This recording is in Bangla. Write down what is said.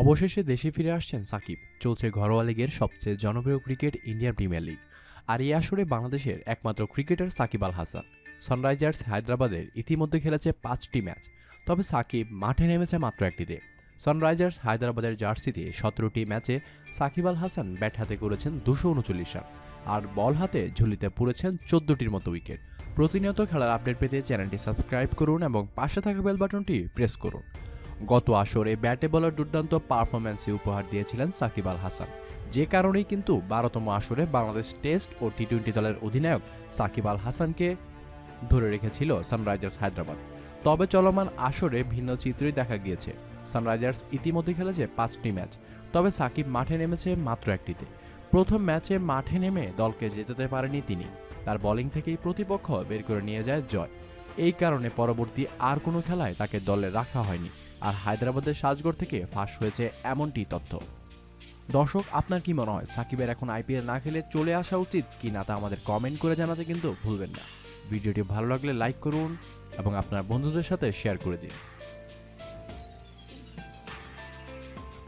অবশেষে দেশে ফিরে আসছেন সাকিব। চলছে ঘরোয়া লীগের সবচেয়ে জনপ্রিয় ক্রিকেট ইন্ডিয়ান প্রিমিয়ার লিগ। আর এই আসরে বাংলাদেশের একমাত্র ক্রিকেটার সাকিব আল হাসান। সানরাইজার্স হায়দ্রাবাদের ইতিমধ্যে খেলেছে পাঁচটি ম্যাচ, তবে সাকিব মাঠে নেমেছে মাত্র একটিতে। সানরাইজার্স হায়দ্রাবাদের জার্সিতে সতেরোটি ম্যাচে সাকিব আল হাসান ব্যাট হাতে করেছেন দুশো উনচল্লিশ রান, আর বল হাতে ঝুলিতে পুড়েছেন চোদ্দটির মতো উইকেট। প্রতিনিয়ত খেলার আপডেট পেতে চ্যানেলটি সাবস্ক্রাইব করুন এবং পাশে থাকা বেল বাটনটি প্রেস করুন। গত আসরে ব্যাটে বলার দুর্দান্ত পারফরম্যান্সে উপহার দিয়েছিলেন সাকিব আল হাসান। যে কারণেই কিন্তু বারোতম আসরে বাংলাদেশ টেস্ট ও টি টোয়েন্টি দলের অধিনায়ক সাকিব আল হাসানকে ধরে রেখেছিল সানরাইজার্স হায়দ্রাবাদ। তবে চলমান আসরে ভিন্ন চিত্রই দেখা গিয়েছে। সানরাইজার্স ইতিমধ্যে খেলেছে পাঁচটি ম্যাচ, তবে সাকিব মাঠে নেমেছে মাত্র একটিতে। প্রথম ম্যাচে মাঠে নেমে দলকে জেতাতে পারেনি তিনি। তার বোলিং থেকেই প্রতিপক্ষ বের করে নিয়ে যায় জয়। এই কারণে পরবর্তী আর কোনো খেলায় তাকে দলে রাখা হয়নি। আর হায়দ্রাবাদের সাজগড় থেকে ফাঁস হয়েছে এমনটি তথ্য। দর্শক, আপনার কি মনে হয়, সাকিবের এখন আইপিএল না খেলে চলে আসা উচিত কি না তা আমাদের কমেন্ট করে জানাতে কিন্তু ভুলবেন না। ভিডিওটি ভালো লাগলে লাইক করুন এবং আপনার বন্ধুদের সাথে শেয়ার করে দিন।